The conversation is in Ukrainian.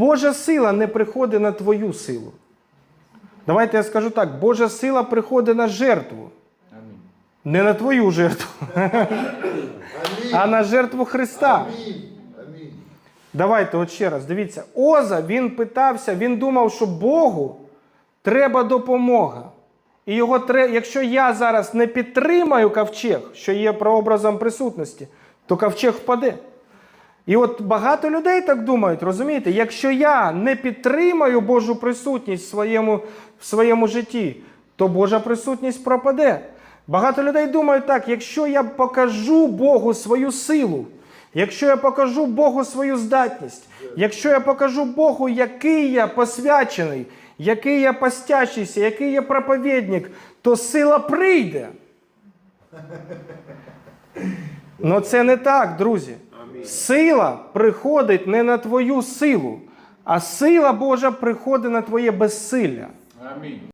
Божа сила не приходить на твою силу. Давайте я скажу так: Божа сила приходить на жертву. Не на твою жертву, а на жертву Христа. Амінь. Амінь. Давайте от ще раз. Дивіться, Оза він питався, він думав, що Богу треба допомога. І його тре... якщо я зараз не підтримаю ковчег, що є прообразом присутності, то ковчег впаде. І от багато людей так думають, розумієте? Якщо я не підтримаю Божу присутність в своєму, в своєму житті, то Божа присутність пропаде. Багато людей думають так: якщо я покажу Богу свою силу, якщо я покажу Богу свою здатність, якщо я покажу Богу, який я посвячений, який я постящийся, який я проповідник, то сила прийде. Ну це не так, друзі. Сила приходить не на твою силу, а сила Божа приходить на твоє безсилля. Амінь.